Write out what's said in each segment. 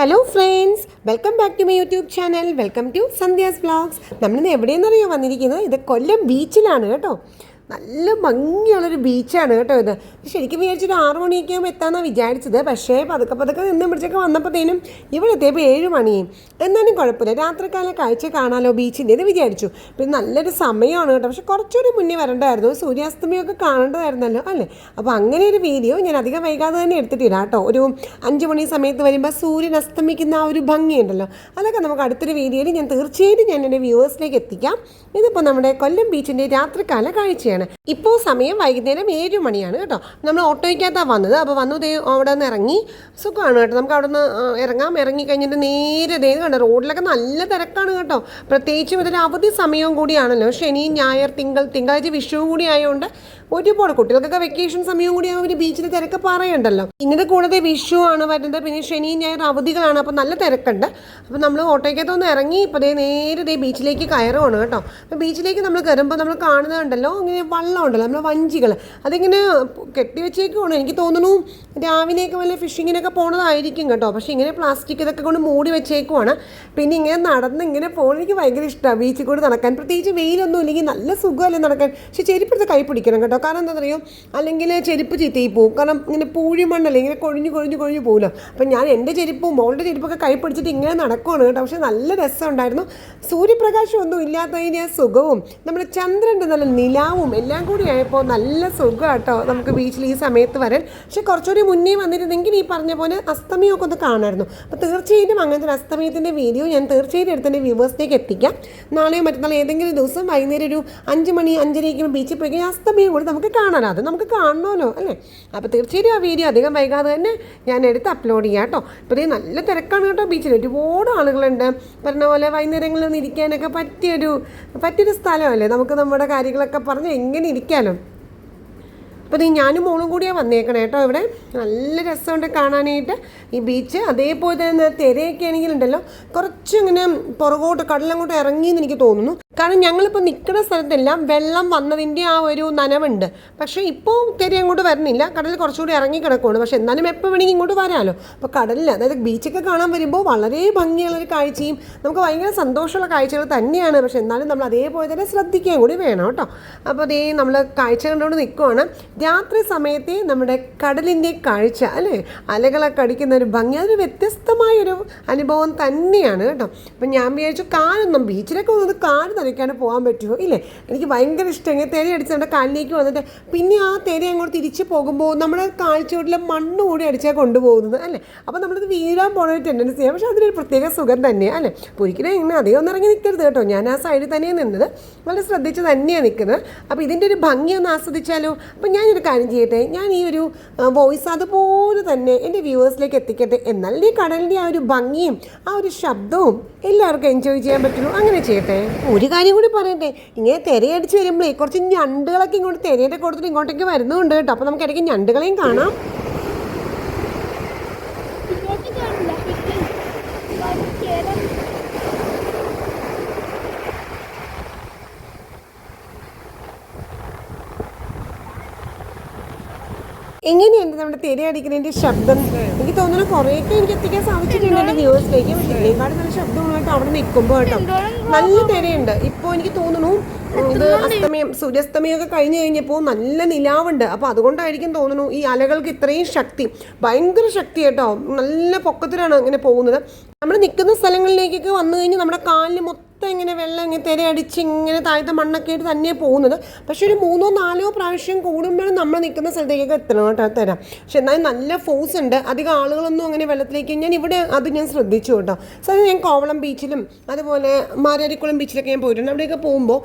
Hello friends welcome back to my YouTube channel welcome to Sandhya's vlogs നമ്മളിന്ന് എവിടെയെന്നറിയോ വന്നിരിക്കുന്നത്? ഇത് കൊല്ലം ബീച്ചിലാണ് കേട്ടോ. നല്ല ഭംഗിയുള്ളൊരു ബീച്ചാണ് കേട്ടോ ഇത്. ശരിക്കും വിചാരിച്ചൊരു ആറ് മണിയൊക്കെ ആകുമ്പോൾ എത്താമെന്നാണ് വിചാരിച്ചത്. പക്ഷേ പതുക്കെ പതുക്കെ നിന്ന് പിടിച്ചൊക്കെ വന്നപ്പോഴത്തേനും ഇവിടെ എത്തിയപ്പോൾ ഏഴ് മണിയും എന്നാലും കുഴപ്പമില്ല. രാത്രിക്കാല കാഴ്ച കാണാലോ ബീച്ചിന്റെ ഇത് വിചാരിച്ചു. പിന്നെ നല്ലൊരു സമയമാണ് കേട്ടോ. പക്ഷെ കുറച്ചുകൂടി മുന്നേ വരേണ്ടായിരുന്നു. സൂര്യാസ്തമയമൊക്കെ കാണേണ്ടതായിരുന്നല്ലോ അല്ലേ? അപ്പോൾ അങ്ങനെ ഒരു വീഡിയോ ഞാൻ അധികം വൈകാതെ തന്നെ എടുത്തിട്ടില്ല കേട്ടോ. ഒരു അഞ്ച് മണി സമയത്ത് വരുമ്പോൾ സൂര്യൻ അസ്തമിക്കുന്ന ആ ഒരു ഭംഗിയുണ്ടല്ലോ. അതൊക്കെ നമുക്ക് അടുത്തൊരു വീഡിയോയിൽ ഞാൻ തീർച്ചയായിട്ടും ഞാൻ എന്റെ വ്യൂവേഴ്സിലേക്ക് എത്തിക്കാം. ഇതിപ്പോൾ നമ്മുടെ കൊല്ലം ബീച്ചിന്റെ രാത്രികാല കാഴ്ചയാണ്. ഇപ്പോൾ സമയം വൈകുന്നേരം ഏഴ് മണിയാണ് കേട്ടോ. നമ്മൾ ഓട്ടോയ്ക്കകത്താണ് വന്നത്. അപ്പോൾ വന്നു ദേ അവിടെ നിന്ന് ഇറങ്ങി. സുഖമാണ് കേട്ടോ. നമുക്ക് അവിടെ നിന്ന് ഇറങ്ങാം. ഇറങ്ങി കഴിഞ്ഞിട്ട് നേരെ ദേ കണ്ടോ റോഡിലൊക്കെ നല്ല തിരക്കാണ് കേട്ടോ. പ്രത്യേകിച്ചും ഇതൊരു അവധി സമയവും കൂടിയാണല്ലോ. ശനി ഞായർ തിങ്കൾ തിങ്കളാഴ്ച വിഷുവും കൂടി ആയതുകൊണ്ട് ഒരുപാട് കുട്ടികൾക്കൊക്കെ വെക്കേഷൻ സമയം കൂടി അവർ ബീച്ചിൽ തിരക്ക് പറയണ്ടല്ലോ. ഇന്നത്തെ കൂടാതെ വിഷു ആണ് വരുന്നത്. പിന്നെ ശനി ഞായർ അവധികളാണ്. അപ്പോൾ നല്ല തിരക്കുണ്ട്. അപ്പോൾ നമ്മൾ ഓട്ടോയ്ക്കകത്ത് ഒന്ന് ഇറങ്ങി ഇപ്പോൾ ദേ നേരെ ദേ ബീച്ചിലേക്ക് കയറുവാണ് കേട്ടോ. അപ്പോൾ ബീച്ചിലേക്ക് നമ്മൾ കയറുമ്പോൾ നമ്മൾ കാണുന്നുണ്ടല്ലോ ഇങ്ങനെ വള്ളം ഉണ്ടല്ലോ നമ്മൾ വഞ്ചികൾ അതിങ്ങനെ കെട്ടി വെച്ചേക്കുവാണ് എനിക്ക് തോന്നുന്നു രാവിലെയൊക്കെ വല്ല ഫിഷിങ്ങിനൊക്കെ പോണതായിരിക്കും കേട്ടോ. പക്ഷേ ഇങ്ങനെ പ്ലാസ്റ്റിക് ഇതൊക്കെ കൊണ്ട് മൂടി വെച്ചേക്കുവാണ്. പിന്നെ ഇങ്ങനെ നടന്ന് ഇങ്ങനെ പോകണം എനിക്ക് ഭയങ്കര ഇഷ്ടമാണ് ബീച്ചിൽ കൂടി നടക്കാൻ. പ്രത്യേകിച്ച് വെയിലൊന്നും ഇല്ലെങ്കിൽ നല്ല സുഖമല്ലേ നടക്കാൻ. പക്ഷേ ചെരിപ്പിടുത്ത് കൈ പിടിക്കണം കേട്ടോ. കാരണം എന്താ പറയുക അല്ലെങ്കിൽ ചെരുപ്പ് ചീത്തയിൽ പോകും കാരണം ഇങ്ങനെ പൂഴി മണ്ണല്ലേ ഇങ്ങനെ കൊഴിഞ്ഞ് കൊഴിഞ്ഞ് കൊഴിഞ്ഞ് പോകുമല്ലോ അപ്പം ഞാൻ എന്റെ ചെരുപ്പും മോളുടെ ചെരുപ്പൊക്കെ കൈ പിടിച്ചിട്ട് ഇങ്ങനെ നടക്കുവാണ് കേട്ടോ. പക്ഷേ നല്ല രസമുണ്ടായിരുന്നു. സൂര്യപ്രകാശം ഒന്നും ഇല്ലാത്തതിന് ആ സുഖവും നമ്മുടെ ചന്ദ്രന്റെ നല്ല നിലാവും എല്ലാം കൂടി ആയപ്പോൾ നല്ല സുഖം കേട്ടോ നമുക്ക് ബീച്ചിൽ ഈ സമയത്ത് വരാൻ. പക്ഷേ കുറച്ചുകൂടി മുന്നേ വന്നിരുന്നെങ്കിൽ ഈ പറഞ്ഞ പോലെ അസ്തമയമൊക്കെ ഒന്ന് കാണായിരുന്നു അപ്പോൾ തീർച്ചയായിട്ടും അങ്ങനത്തെ ഒരു അസ്തമയത്തിന്റെ വീഡിയോ ഞാൻ തീർച്ചയായിട്ടും എടുത്തതിന്റെ വ്യൂവേഴ്സിലേക്ക് എത്തിക്കാം. നാളെയോ മറ്റന്നാൾ ഏതെങ്കിലും ദിവസം വൈകുന്നേരം ഒരു അഞ്ച് മണി അഞ്ചരയ്ക്ക് ബീച്ചിൽ പോയി കഴിഞ്ഞാൽ അസ്തമയം കൂടി നമുക്ക് കാണാനോ. അത് നമുക്ക് കാണണമല്ലോ അല്ലേ? അപ്പോൾ തീർച്ചയായിട്ടും ആ വീഡിയോ അധികം വൈകാതെ തന്നെ ഞാൻ എടുത്ത് അപ്ലോഡ് ചെയ്യാം കേട്ടോ. ഇപ്പോൾ നല്ല തിരക്കാണ് കേട്ടോ ബീച്ചിൽ ഒരുപാട് ആളുകളുണ്ട്. പറഞ്ഞ പോലെ വൈകുന്നേരങ്ങളിൽ ഒന്ന് ഇരിക്കാനൊക്കെ പറ്റിയൊരു പറ്റിയൊരു സ്ഥലമല്ലേ? നമുക്ക് നമ്മുടെ കാര്യങ്ങളൊക്കെ പറഞ്ഞ് എങ്ങനെ ഇരിക്കാമല്ലോ അപ്പോൾ ഞാനും മോളും കൂടിയാണ് വന്നേക്കണേ കേട്ടോ ഇവിടെ. നല്ല രസമുണ്ട് കാണാനായിട്ട്. ഈ ബീച്ച് അതേപോലെ തന്നെ തിരയൊക്കെ ആണെങ്കിലുണ്ടല്ലോ. കുറച്ചിങ്ങനെ പുറകോട്ട് കടലങ്ങോട്ട് ഇറങ്ങിയെന്ന് എനിക്ക് തോന്നുന്നു. കാരണം ഞങ്ങളിപ്പോൾ നിൽക്കുന്ന സ്ഥലത്തെല്ലാം വെള്ളം വന്നതിന്റെ ആ ഒരു നനവുണ്ട്. പക്ഷേ ഇപ്പോൾ തിര അങ്ങോട്ട് വരുന്നില്ല കടൽ കുറച്ചുകൂടി ഇറങ്ങി കിടക്കുകയാണ് പക്ഷേ എന്നാലും എപ്പോൾ വേണമെങ്കിൽ ഇങ്ങോട്ട് വരാമല്ലോ അപ്പോൾ കടലിൽ അതായത് ബീച്ചൊക്കെ കാണാൻ വരുമ്പോൾ വളരെ ഭംഗിയുള്ളൊരു കാഴ്ചയും നമുക്ക് ഭയങ്കര സന്തോഷമുള്ള കാഴ്ചകൾ തന്നെയാണ്. പക്ഷേ എന്നാലും നമ്മൾ അതേപോലെ തന്നെ ശ്രദ്ധിക്കുകയും കൂടി വേണം കേട്ടോ. അപ്പോൾ അതേ നമ്മൾ കാഴ്ച കണ്ടുകൊണ്ട് നിൽക്കുവാണ് രാത്രി സമയത്തെ നമ്മുടെ കടലിന്റെ കാഴ്ച അല്ലേ? അലകളൊക്കെ അടിക്കുന്ന ഒരു ഭംഗി. അതൊരു വ്യത്യസ്തമായൊരു അനുഭവം തന്നെയാണ് കേട്ടോ. അപ്പം ഞാൻ വിചാരിച്ചു കാലൊന്നും ബീച്ചിലൊക്കെ ഒന്ന് കാൽ നനയ്ക്കാണ്ട് പോകാൻ പറ്റുമോ ഇല്ലേ? എനിക്ക് ഭയങ്കര ഇഷ്ടം. ഇങ്ങനെ തെര അടിച്ച് നമ്മുടെ കാലിലേക്ക് വന്നിട്ട് പിന്നെ ആ തെര അങ്ങോട്ട് തിരിച്ച് പോകുമ്പോൾ നമ്മുടെ കാഴ്ചയോട്ടിലെ മണ്ണ് കൂടി അടിച്ചാൽ കൊണ്ടുപോകുന്നത് അല്ലേ? അപ്പോൾ നമ്മളിത് വീഴാൻ പോണ ഒരു ടെൻഡൻസിയാണ് പക്ഷേ അതിനൊരു പ്രത്യേക സുഖം തന്നെയാണ് അല്ലേ? ഒരിക്കലും ഇങ്ങനെ അധികം ഒന്നും ഇറങ്ങി നിൽക്കരുത് കേട്ടോ. ഞാൻ ആ സൈഡിൽ തന്നെയാണ് നിന്നത്. വളരെ ശ്രദ്ധിച്ച് തന്നെയാണ് നിൽക്കുന്നത് അപ്പോൾ ഇതിന്റെ ഒരു ഭംഗി ഒന്ന് ആസ്വദിച്ചാലോ? അപ്പോൾ ഞാനൊരു കാര്യം ചെയ്യട്ടെ. ഞാൻ ഈ ഒരു വോയിസ് അതുപോലെ തന്നെ എന്റെ വ്യൂവേഴ്സിലേക്ക് എത്തിക്കട്ടെ എന്നാൽ ഈ കടലിന്റെ ആ ഒരു ഭംഗിയും ആ ഒരു ശബ്ദവും എല്ലാവർക്കും എൻജോയ് ചെയ്യാൻ പറ്റുള്ളൂ അങ്ങനെ ചെയ്യട്ടെ. ഒരു കാര്യം കൂടി പറയട്ടെ. ഇങ്ങനെ തിരയടിച്ച് വരുമ്പോഴേ കുറച്ച് ഞണ്ടുകളൊക്കെ ഇങ്ങോട്ട് തിരയുടെ കൊടുത്തിട്ട് ഇങ്ങോട്ടേക്ക് വരുന്നുണ്ട് കേട്ടോ. അപ്പോൾ നമുക്ക് ഇടയ്ക്ക് ഞണ്ടുകളെയും കാണാം. എങ്ങനെയുണ്ട് നമ്മുടെ തിര അടിക്കുന്നതിന്റെ ശബ്ദം? എനിക്ക് തോന്നുന്നു കുറേയൊക്കെ എനിക്ക് എത്തിക്കാൻ സാധിച്ചിട്ടുണ്ട് എന്റെ വ്യൂവേഴ്സിലേക്ക്. ഇതിനേക്കാളും നല്ല ശബ്ദങ്ങളായിട്ട് അവിടെ നിൽക്കുമ്പോൾ കേട്ടോ. നല്ല തിരയുണ്ട് ഇപ്പോൾ എനിക്ക് തോന്നുന്നു ഇത് അസ്തമയം സൂര്യാസ്തമയമൊക്കെ കഴിഞ്ഞ് കഴിഞ്ഞപ്പോൾ നല്ല നിലാവുണ്ട്. അപ്പോൾ അതുകൊണ്ടായിരിക്കും തോന്നുന്നു ഈ അലകൾക്ക് ഇത്രയും ശക്തി ഭയങ്കര ശക്തി കേട്ടോ. നല്ല പൊക്കത്തിലാണ് അങ്ങനെ പോകുന്നത്. നമ്മൾ നിൽക്കുന്ന സ്ഥലങ്ങളിലേക്കൊക്കെ വന്നു കഴിഞ്ഞാൽ നമ്മുടെ കാലിൽ മൊത്തം ഇങ്ങനെ വെള്ളം ഇങ്ങനെ തിരയടിച്ച് ഇങ്ങനെ താഴത്തെ മണ്ണൊക്കെ ആയിട്ട് തന്നെ പോകുന്നത്. പക്ഷെ ഒരു മൂന്നോ നാലോ പ്രാവശ്യം കൂടുമ്പോഴും നമ്മൾ നിൽക്കുന്ന സ്ഥലത്തേക്കൊക്കെ എത്തണം കേട്ടോ തരാം പക്ഷെ എന്നാലും നല്ല ഫോഴ്സ് ഉണ്ട്. അധികം ആളുകളൊന്നും അങ്ങനെ വെള്ളത്തിലേക്ക് ഞാൻ ഇവിടെ അത് ഞാൻ ശ്രദ്ധിച്ചു കേട്ടോ. സോ ഞാൻ കോവളം ബീച്ചിലും അതുപോലെ മാരാരിക്കുളം ബീച്ചിലൊക്കെ ഞാൻ പോയിട്ടുണ്ട്. അവിടെയൊക്കെ പോകുമ്പോൾ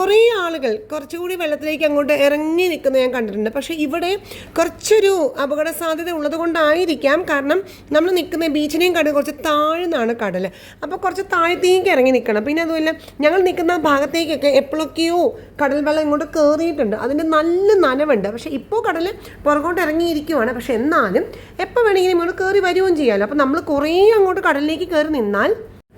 കുറേ ആളുകൾ കുറച്ചുകൂടി വെള്ളത്തിലേക്ക് അങ്ങോട്ട് ഇറങ്ങി നിൽക്കുന്നത് ഞാൻ കണ്ടിട്ടുണ്ട്. പക്ഷേ ഇവിടെ കുറച്ചൊരു അപകട സാധ്യത ഉള്ളത് കൊണ്ടായിരിക്കാം. കാരണം നമ്മൾ നിൽക്കുന്ന ബീച്ചിനെയും കടൽ കുറച്ച് താഴ്ന്നാണ് കടൽ അപ്പോൾ കുറച്ച് താഴത്തേക്ക് ഇറങ്ങി നിൽക്കണം. പിന്നെ അതുമല്ല ഞങ്ങൾ നിൽക്കുന്ന ഭാഗത്തേക്കൊക്കെ എപ്പോഴൊക്കെയോ കടൽ വെള്ളം ഇങ്ങോട്ട് കയറിയിട്ടുണ്ട് അതിന്റെ നല്ല നനവുണ്ട്. പക്ഷേ ഇപ്പോൾ കടൽ പുറകോട്ട് ഇറങ്ങിയിരിക്കുവാണ്. പക്ഷേ എന്നാലും എപ്പോൾ വേണമെങ്കിലും ഇങ്ങോട്ട് കയറി വരികയും ചെയ്യാമല്ലോ അപ്പോൾ നമ്മൾ കുറേ അങ്ങോട്ട് കടലിലേക്ക് കയറി നിന്നാൽ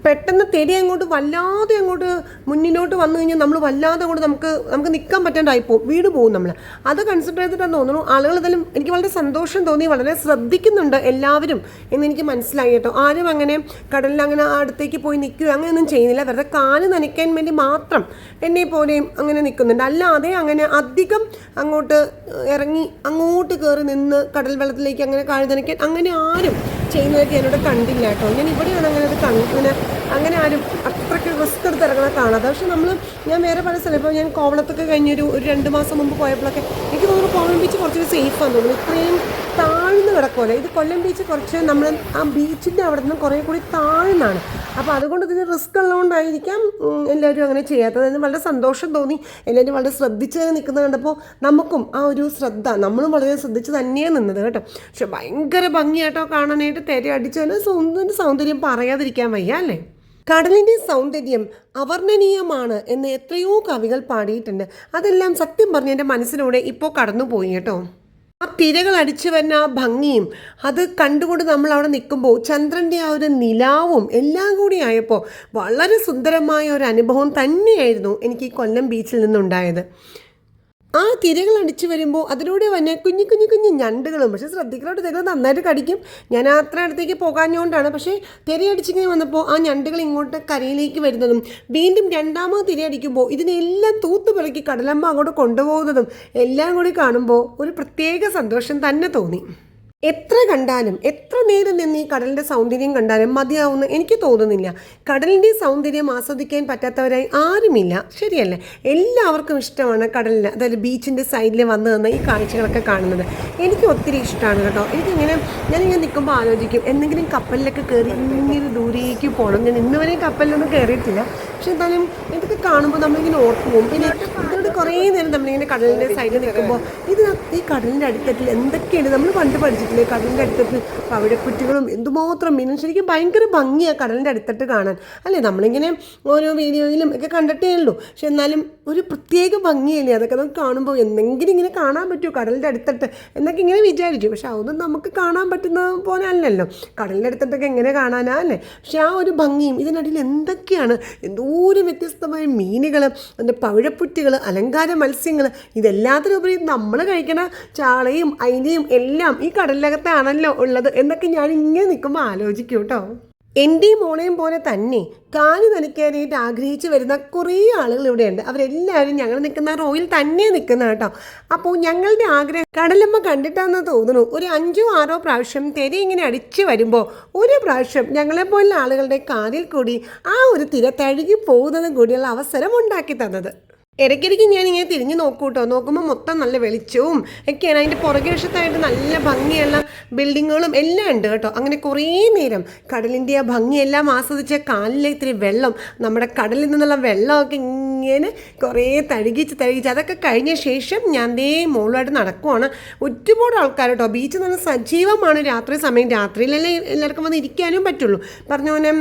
പെട്ടെന്ന് തെരി അങ്ങോട്ട് വല്ലാതെ അങ്ങോട്ട് മുന്നിലോട്ട് വന്നു കഴിഞ്ഞാൽ നമ്മൾ വല്ലാതെ അങ്ങോട്ട് നമുക്ക് നമുക്ക് നിൽക്കാൻ പറ്റാണ്ടായി പോകും. വീട് പോകും നമ്മൾ. അത് കൺസിഡർ ചെയ്തിട്ടാണ് തോന്നുന്നു. ആളുകൾ ഇതിലും എനിക്ക് വളരെ സന്തോഷം തോന്നി വളരെ ശ്രദ്ധിക്കുന്നുണ്ട് എല്ലാവരും എന്ന് എനിക്ക് മനസ്സിലായി കേട്ടോ. ആരും അങ്ങനെ കടലിൽ അങ്ങനെ അടുത്തേക്ക് പോയി നിൽക്കുകയോ അങ്ങനെയൊന്നും ചെയ്യുന്നില്ല. വെറുതെ കാൽ നനയ്ക്കാൻ വേണ്ടി മാത്രം എന്നെ പോലെയും അങ്ങനെ നിൽക്കുന്നുണ്ട്. അല്ലാതെ അങ്ങനെ അധികം അങ്ങോട്ട് ഇറങ്ങി അങ്ങോട്ട് കയറി നിന്ന് കടൽ വെള്ളത്തിലേക്ക് അങ്ങനെ കാൽ നനയ്ക്കാൻ അങ്ങനെ ആരും ചെയ്യുന്നതൊക്കെ എന്നോട് കണ്ടില്ല കേട്ടോ. ഞാൻ ഇവിടെയാണ് അങ്ങനെ അത് കണ്ടു അങ്ങനെ ആരും അത്രയ്ക്ക് റിസ്ക് എടുത്ത് ഇറങ്ങണ കാണാതെ. പക്ഷെ നമ്മൾ ഞാൻ വേറെ പല സ്ഥലം ഇപ്പോൾ ഞാൻ കോവളത്തൊക്കെ കഴിഞ്ഞൊരു ഒരു രണ്ട് മാസം മുമ്പ് പോയപ്പോഴൊക്കെ എനിക്ക് തോന്നുന്നു കോവളം ബീച്ച് കുറച്ചൊരു സേഫാന്ന് തോന്നുന്നു. ഇത്രയും താഴ്ന്നു കിടക്കുമല്ലോ ഇത് കൊല്ലം ബീച്ച് കുറച്ച് നമ്മൾ ആ ബീച്ചിന്റെ അവിടെ നിന്ന് കുറേ കൂടി താഴ്ന്നാണ്. അപ്പോൾ അതുകൊണ്ട് ഇതിന് റിസ്ക് ഉള്ളതുകൊണ്ടായിരിക്കാം എല്ലാവരും അങ്ങനെ ചെയ്യാത്തത്. അതിന് വളരെ സന്തോഷം തോന്നി. എല്ലാവരും വളരെ ശ്രദ്ധിച്ച് നിൽക്കുന്നത് കണ്ടപ്പോൾ നമുക്കും ആ ഒരു ശ്രദ്ധ നമ്മളും വളരെ ശ്രദ്ധിച്ച് തന്നെയാണ് നിന്നത് കേട്ടോ. പക്ഷെ ഭയങ്കര ഭംഗിയായിട്ടോ കാണാനായിട്ട് തിര അടിച്ചാൽ സൗന്ദര്യം സൗന്ദര്യം പറയാതിരിക്കാൻ വയ്യ അല്ലേ? കടലിന്റെ സൗന്ദര്യം അവർണനീയമാണ് എന്ന് എത്രയോ കവികൾ പാടിയിട്ടുണ്ട്. അതെല്ലാം സത്യം പറഞ്ഞ് എന്റെ മനസ്സിലൂടെ ഇപ്പോൾ കടന്നുപോയി കേട്ടോ. ആ തിരകൾ അടിച്ചു വരുന്ന ആ ഭംഗിയും അത് കണ്ടുകൊണ്ട് നമ്മൾ അവിടെ നിൽക്കുമ്പോൾ ചന്ദ്രന്റെ ആ ഒരു നിലാവും എല്ലാം കൂടി ആയപ്പോൾ വളരെ സുന്ദരമായ ഒരു അനുഭവം തന്നെയായിരുന്നു എനിക്ക് ഈ കൊല്ലം ബീച്ചിൽ നിന്നുണ്ടായത്. ആ തിരകൾ അടിച്ചു വരുമ്പോൾ അതിലൂടെ വന്നെ കുഞ്ഞു കുഞ്ഞു കുഞ്ഞു ഞണ്ടുകളും. പക്ഷേ ശ്രദ്ധിക്കലോട്ട് തിരകൾ നന്നായിട്ട് കടിക്കും. ഞാൻ അത്ര അടുത്തേക്ക് പോകാഞ്ഞുകൊണ്ടാണ് പക്ഷേ തിരയടിച്ചിങ്ങനെ വന്നപ്പോൾ ആ ഞണ്ടുകൾ ഇങ്ങോട്ട് കരയിലേക്ക് വരുന്നതും വീണ്ടും രണ്ടാമത് തിരയടിക്കുമ്പോൾ ഇതിനെല്ലാം തൂത്ത് പിളക്കി കടലമ്മ അങ്ങോട്ട് കൊണ്ടുപോകുന്നതും എല്ലാം കൂടി കാണുമ്പോൾ ഒരു പ്രത്യേക സന്തോഷം തന്നെ തോന്നി. എത്ര കണ്ടാലും എത്ര നേരം നിന്ന് ഈ കടലിന്റെ സൗന്ദര്യം കണ്ടാലും മതിയാവുന്ന എനിക്ക് തോന്നുന്നില്ല. കടലിന്റെ സൗന്ദര്യം ആസ്വദിക്കാൻ പറ്റാത്തവരായി ആരുമില്ല. ശരിയല്ലേ? എല്ലാവർക്കും ഇഷ്ടമാണ് കടലിൽ അതായത് ബീച്ചിന്റെ സൈഡിൽ വന്ന് നിന്ന് ഈ കാഴ്ചകളൊക്കെ കാണുന്നത്. എനിക്ക് ഒത്തിരി ഇഷ്ടമാണ് കേട്ടോ. എനിക്കിങ്ങനെ ഞാനിങ്ങനെ നിൽക്കുമ്പോൾ ആലോചിക്കും എന്തെങ്കിലും കപ്പലിലൊക്കെ കയറി ഇങ്ങനെ ദൂരേക്ക് പോകണം ഞാൻ ഇന്നുവരെയും കപ്പലിലൊന്നും കയറിയിട്ടില്ല പക്ഷെ എന്തായാലും ഇതൊക്കെ കാണുമ്പോൾ നമ്മളിങ്ങനെ ഓർക്കുമ്പോൾ പോകും. പിന്നെ കുറേ നേരം നമ്മളിങ്ങനെ കടലിന്റെ സൈഡിൽ നിൽക്കുമ്പോൾ ഇത് ഈ കടലിന്റെ അടുത്തത്തിൽ എന്തൊക്കെയാണ് നമ്മൾ പണ്ട് പഠിച്ചിട്ടില്ലേ കടലിന്റെ അവിടെ കുറ്റികളും എന്തുമാത്രം മീനും ശരിക്കും ഭയങ്കര ഭംഗിയാണ് കടലിന്റെ അടുത്തിട്ട് കാണാൻ. അല്ലേ? നമ്മളിങ്ങനെ ഓരോ വീഡിയോയിലും ഒക്കെ കണ്ടിട്ടേ ഉള്ളൂ. പക്ഷെ എന്നാലും ഒരു പ്രത്യേക ഭംഗിയല്ലേ? അതൊക്കെ നമുക്ക് കാണുമ്പോൾ എന്തെങ്കിലും ഇങ്ങനെ കാണാൻ പറ്റുമോ കടലിന്റെ അടുത്തിട്ട് എന്നൊക്കെ ഇങ്ങനെ വിചാരിച്ചു പക്ഷെ അതൊന്നും നമുക്ക് കാണാൻ പറ്റുന്ന പോലെ അല്ലല്ലോ. കടലിന്റെ അടുത്തിട്ടൊക്കെ എങ്ങനെ കാണാനാ അല്ലേ? പക്ഷെ ആ ഒരു ഭംഗിയും ഇതിനടിയിൽ എന്തൊക്കെയാണ്? എന്തോരം വ്യത്യസ്തമായ മീനുകൾ അതിന്റെ പവിഴപ്പുറ്റുകൾ അലങ്കാര മത്സ്യങ്ങൾ ഇതെല്ലാത്തിനുപരി നമ്മൾ കഴിക്കണ ചാളയും അയിലയും എല്ലാം ഈ കടലിനകത്താണല്ലോ ഉള്ളത് എന്നൊക്കെ ഞാൻ ഇങ്ങനെ നിൽക്കുമ്പോൾ ആലോചിക്കും കേട്ടോ. എന്റെയും മോളെയും പോലെ തന്നെ കാൽ നനയ്ക്കാനായിട്ട് ആഗ്രഹിച്ച് വരുന്ന കുറേ ആളുകൾ ഇവിടെയുണ്ട്. അവരെല്ലാവരും ഞങ്ങൾ നിൽക്കുന്ന റോയിൽ തന്നെ നിൽക്കുന്ന കേട്ടോ. അപ്പോൾ ഞങ്ങളുടെ ആഗ്രഹം കടലമ്മ കണ്ടിട്ടാന്ന് തോന്നുന്നു. ഒരു അഞ്ചോ ആറോ പ്രാവശ്യം തിര ഇങ്ങനെ അടിച്ചു വരുമ്പോൾ ഒരു പ്രാവശ്യം ഞങ്ങളെപ്പോലുള്ള ആളുകളുടെ കാലിൽ കൂടി ആ ഒരു തിര തഴുകി പോകുന്നതും കൂടിയുള്ള അവസരം ഉണ്ടാക്കി തന്നത്. ഇടയ്ക്കിടയ്ക്ക് ഞാൻ ഇങ്ങനെ തിരിഞ്ഞ് നോക്കൂ കേട്ടോ നോക്കുമ്പോൾ മൊത്തം നല്ല വെളിച്ചവും ഒക്കെയാണ്. അതിന്റെ പുറകെ വശത്തായിട്ട് നല്ല ഭംഗിയുള്ള ബിൽഡിങ്ങുകളും എല്ലാം ഉണ്ട് കേട്ടോ. അങ്ങനെ കുറേ നേരം കടലിന്റെ ആ ഭംഗിയെല്ലാം ആസ്വദിച്ച കാലിലെ ഇത്തിരി വെള്ളം നമ്മുടെ കടലിൽ നിന്നുള്ള വെള്ളമൊക്കെ ഇങ്ങനെ കുറേ തഴുകിച്ച് തഴുകിച്ച് അതൊക്കെ കഴിഞ്ഞ ശേഷം ഞാൻ ദേ മുകളിലായിട്ട് നടക്കുവാണ്. ഒരുപാട് ആൾക്കാർ കേട്ടോ ബീച്ച് നല്ല സജീവമാണ് രാത്രി സമയം. രാത്രിയിലല്ലേ എല്ലാവർക്കും വന്ന് ഇരിക്കാനും പറ്റുള്ളൂ. പറഞ്ഞ പോലെ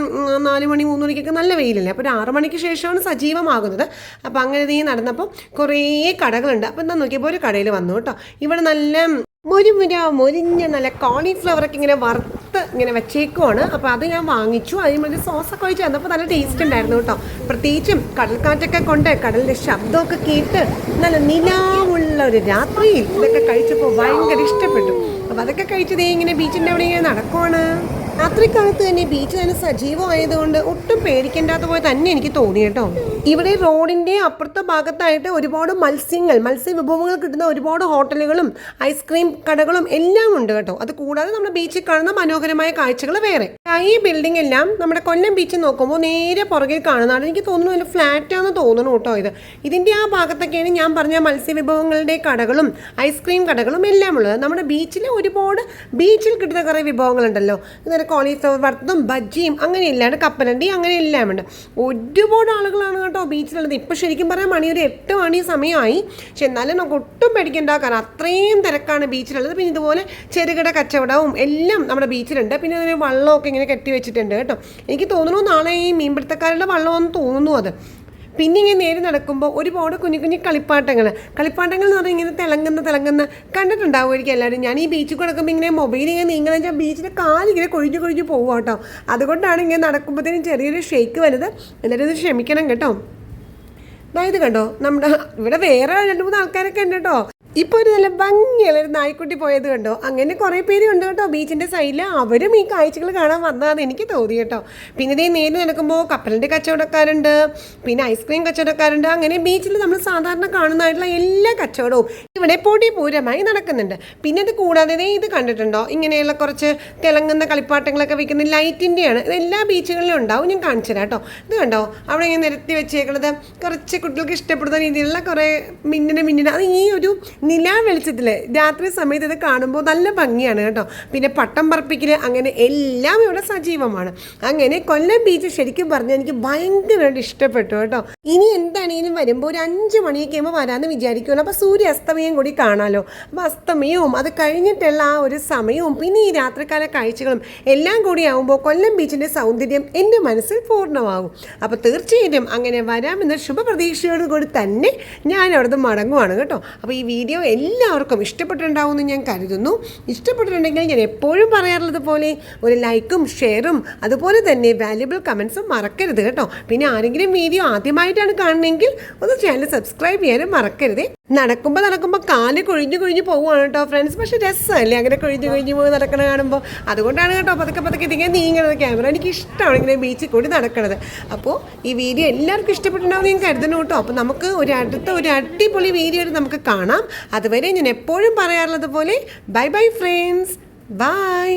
നാല് മണി മൂന്ന് മണിക്കൊക്കെ നല്ല വെയിലല്ലേ. അപ്പോൾ ഒരു ആറ് മണിക്ക് ശേഷമാണ് സജീവമാകുന്നത്. അപ്പോൾ അങ്ങനെ നീ നടന്നപ്പോൾ കുറേ കടകളുണ്ട്. അപ്പോൾ എന്താ നോക്കിയപ്പോൾ ഒരു കടയിൽ വന്നു കേട്ടോ. ഇവിടെ നല്ല മുരുമുര മുരിഞ്ഞ നല്ല കോളിഫ്ലവറൊക്കെ ഇങ്ങനെ വറുത്ത് ഇങ്ങനെ വെച്ചേക്കുവാണ്. അപ്പോൾ അത് ഞാൻ വാങ്ങിച്ചു. അതിന് വേണ്ടി സോസൊക്കെ ഒഴിച്ച് തന്നപ്പോൾ നല്ല ടേസ്റ്റ് ഉണ്ടായിരുന്നു കേട്ടോ. പ്രത്യേകിച്ചും കടൽക്കാറ്റൊക്കെ കൊണ്ട് കടലിന്റെ ശബ്ദമൊക്കെ കേട്ട് നല്ല നിലാവുള്ള ഒരു രാത്രിയിൽ ഇതൊക്കെ കഴിച്ചപ്പോൾ ഭയങ്കര ഇഷ്ടപ്പെട്ടു. അപ്പോൾ അതൊക്കെ കഴിച്ചതേ ഇങ്ങനെ ബീച്ചിന്റെ അവിടെ ഇങ്ങനെ നടക്കുവാണ്. രാത്രിക്കാലത്ത് തന്നെ ബീച്ച് തന്നെ സജീവമായതുകൊണ്ട് ഒട്ടും പേടിക്കേണ്ടാത്ത പോലെ തന്നെ എനിക്ക് തോന്നി കേട്ടോ. ഇവിടെ റോഡിന്റെ അപ്പുറത്തെ ഭാഗത്തായിട്ട് ഒരുപാട് മത്സ്യങ്ങൾ മത്സ്യ വിഭവങ്ങൾ കിട്ടുന്ന ഒരുപാട് ഹോട്ടലുകളും ഐസ്ക്രീം കടകളും എല്ലാം ഉണ്ട് കേട്ടോ. അത് കൂടാതെ നമ്മുടെ ബീച്ചിൽ കാണുന്ന മനോഹരമായ കാഴ്ചകൾ വേറെ. ഈ ബിൽഡിംഗ് എല്ലാം നമ്മുടെ കൊല്ലം ബീച്ച് നോക്കുമ്പോൾ നേരെ പുറകിൽ കാണുന്നതാണ് എനിക്ക് തോന്നുന്നു ഒരു ഫ്ലാറ്റാന്ന് തോന്നുന്നു കേട്ടോ ഇത്. ഇതിന്റെ ആ ഭാഗത്തൊക്കെയാണ് ഞാൻ പറഞ്ഞ മത്സ്യ വിഭവങ്ങളുടെ കടകളും ഐസ്ക്രീം കടകളും എല്ലാം ഉള്ളത്. നമ്മുടെ ബീച്ചിൽ ഒരുപാട് ബീച്ചിൽ കിട്ടുന്ന കുറേ വിഭവങ്ങളുണ്ടല്ലോ. ഇന്നലെ കോളിഫ്ലവർ വറുത്തതും ബജ്ജിയും അങ്ങനെ ഇല്ലാണ്ട് കപ്പലണ്ടി അങ്ങനെ എല്ലാം ഉണ്ട്. ഒരുപാട് ആളുകളാണ് കേട്ടോ ബീച്ചിലുള്ളത്. ഇപ്പോൾ ശരിക്കും പറയാൻ മണി ഒരു എട്ട് മണി സമയമായി പക്ഷെ എന്നാലും നമുക്ക് ഒട്ടും പേടിക്കേണ്ട. കാരണം അത്രയും തിരക്കാണ് ബീച്ചിലുള്ളത്. പിന്നെ ഇതുപോലെ ചെറുകിട കച്ചവടവും എല്ലാം നമ്മുടെ ബീച്ചിലുണ്ട്. പിന്നെ ഒരു വള്ളമൊക്കെ ഇങ്ങനെ കെട്ടി വെച്ചിട്ടുണ്ട് കേട്ടോ. എനിക്ക് തോന്നുന്നു നാളെ ഈ മീൻപിടുത്തക്കാരുടെ വള്ളമെന്ന് തോന്നുന്നു അത്. പിന്നെ ഇങ്ങനെ നേരെ നടക്കുമ്പോൾ ഒരുപാട് കുഞ്ഞു കുഞ്ഞു കളിപ്പാട്ടങ്ങൾ കളിപ്പാട്ടങ്ങൾ എന്ന് പറഞ്ഞാൽ ഇങ്ങനെ തിളങ്ങുന്ന തിളങ്ങുന്ന കണ്ടിട്ടുണ്ടാവുമായിരിക്കും എല്ലാവരും. ഞാൻ ഈ ബീച്ചിൽ കിടക്കുമ്പോൾ ഇങ്ങനെ മൊബൈൽ ഇങ്ങനെ നീങ്ങുന്ന വെച്ചാൽ ബീച്ചിന്റെ കാലിങ്ങനെ കൊഴിഞ്ഞു കൊഴിഞ്ഞു പോകും കേട്ടോ. അതുകൊണ്ടാണ് ഇങ്ങനെ നടക്കുമ്പോഴത്തേനും ചെറിയൊരു ഷേക്ക് വരുന്നത് എല്ലാവരും ഇത് ക്ഷമിക്കണം കേട്ടോ. അതായത് കണ്ടോ? നമ്മുടെ ഇവിടെ വേറെ രണ്ട് മൂന്ന് ആൾക്കാരൊക്കെ ഉണ്ട് കേട്ടോ. ഇപ്പോൾ ഒരു നല്ല ഭംഗിയുള്ള ഒരു നായ്ക്കുട്ടി പോയത് കണ്ടോ? അങ്ങനെ കുറേ പേര് ഉണ്ട് കേട്ടോ. ബീച്ചിന്റെ സൈഡിൽ അവരും ഈ കാഴ്ചകൾ കാണാൻ വന്നതാണെന്ന് എനിക്ക് തോന്നി കേട്ടോ. പിന്നെ ഇതേ നേര് നടക്കുമ്പോൾ കപ്പലിന്റെ കച്ചവടക്കാരുണ്ട്. പിന്നെ ഐസ്ക്രീം കച്ചവടക്കാരുണ്ട്. അങ്ങനെ ബീച്ചിൽ നമ്മൾ സാധാരണ കാണുന്നതായിട്ടുള്ള എല്ലാ കച്ചവടവും ഇവിടെ പൊടി പൂരമായി നടക്കുന്നുണ്ട്. പിന്നെ ഇത് കൂടാതെ ഇത് കണ്ടിട്ടുണ്ടോ? ഇങ്ങനെയുള്ള കുറച്ച് തിളങ്ങുന്ന കളിപ്പാട്ടങ്ങളൊക്കെ വിൽക്കുന്ന ലൈറ്റിന്റെയാണ് ഇത് എല്ലാ ബീച്ചുകളിലും ഉണ്ടാവും. ഞാൻ കാണിച്ചു തരാം കേട്ടോ. ഇത് കണ്ടോ? അവിടെ ഇങ്ങനെ നിരത്തി വെച്ചേക്കുന്നത് കുറച്ച് കുട്ടികൾക്ക് ഇഷ്ടപ്പെടുന്ന രീതിയിലുള്ള കുറേ മിന്നിന് മിന്നിന്. അത് ഈ ഒരു നിലാ വെളിച്ചത്തിൽ രാത്രി സമയത്ത് ഇത് കാണുമ്പോൾ നല്ല ഭംഗിയാണ് കേട്ടോ. പിന്നെ പട്ടം പറപ്പിക്കൽ അങ്ങനെ എല്ലാം ഇവിടെ സജീവമാണ്. അങ്ങനെ കൊല്ലം ബീച്ച് ശരിക്കും പറഞ്ഞാൽ എനിക്ക് ഭയങ്കരമായിട്ട് ഇഷ്ടപ്പെട്ടു കേട്ടോ. ഇനി എന്താണെങ്കിലും വരുമ്പോൾ ഒരു അഞ്ച് മണിയൊക്കെ ആകുമ്പോൾ വരാമെന്ന് വിചാരിക്കുമല്ലോ അപ്പോൾ സൂര്യാസ്തമയം കൂടി കാണാമല്ലോ അപ്പോൾ അസ്തമയവും അത് കഴിഞ്ഞിട്ടുള്ള ആ ഒരു സമയവും പിന്നെ ഈ രാത്രികാല കാഴ്ചകളും എല്ലാം കൂടി ആകുമ്പോൾ കൊല്ലം ബീച്ചിന്റെ സൗന്ദര്യം എന്റെ മനസ്സിൽ പൂർണമാകും. അപ്പോൾ തീർച്ചയായിട്ടും അങ്ങനെ വരാമെന്ന ശുഭപ്രതീക്ഷയോടുകൂടി തന്നെ ഞാൻ അവിടുന്ന് മടങ്ങുവാണ് കേട്ടോ. അപ്പോൾ ഈ വീഡിയോ എല്ലാവർക്കും ഇഷ്ടപ്പെട്ടിട്ടുണ്ടാവുമെന്ന് ഞാൻ കരുതുന്നു. ഇഷ്ടപ്പെട്ടിട്ടുണ്ടെങ്കിൽ ഞാൻ എപ്പോഴും പറയാറുള്ളത് പോലെ ഒരു ലൈക്കും ഷെയറും അതുപോലെ തന്നെ വാല്യുബിൾ കമൻസും മറക്കരുത് കേട്ടോ. പിന്നെ ആരെങ്കിലും വീഡിയോ ആദ്യമായിട്ടാണ് കാണണമെങ്കിൽ ഒന്ന് ചാനൽ സബ്സ്ക്രൈബ് ചെയ്യാനും മറക്കരുത്. നടക്കുമ്പോൾ നടക്കുമ്പോൾ കാൽ കൊഴിഞ്ഞു കൊഴിഞ്ഞു പോവുകയാണ് കേട്ടോ ഫ്രണ്ട്സ് പക്ഷേ രസമല്ലേ അങ്ങനെ കൊഴിഞ്ഞു കൊഴിഞ്ഞു പോയി നടക്കണ കാണുമ്പോൾ അതുകൊണ്ടാണ് കേട്ടോ പതുക്കെ പതുക്കെ ഇതിങ്ങനെ നീങ്ങണത്. ക്യാമറ എനിക്ക് ഇഷ്ടമാണ് ഇങ്ങനെ ബീച്ചിൽ കൂടി നടക്കണത്. അപ്പോൾ ഈ വീഡിയോ എല്ലാവർക്കും ഇഷ്ടപ്പെട്ടിട്ടുണ്ടാവും ഞാൻ കരുതുന്നു കേട്ടോ. അപ്പോൾ നമുക്ക് ഒരു അടുത്ത ഒരു അടിപൊളി വീഡിയോ നമുക്ക് കാണാം. അതുവരെ ഞാൻ എപ്പോഴും പറയാറുള്ളത് പോലെ ബൈ ബൈ ഫ്രണ്ട്സ്. ബൈ.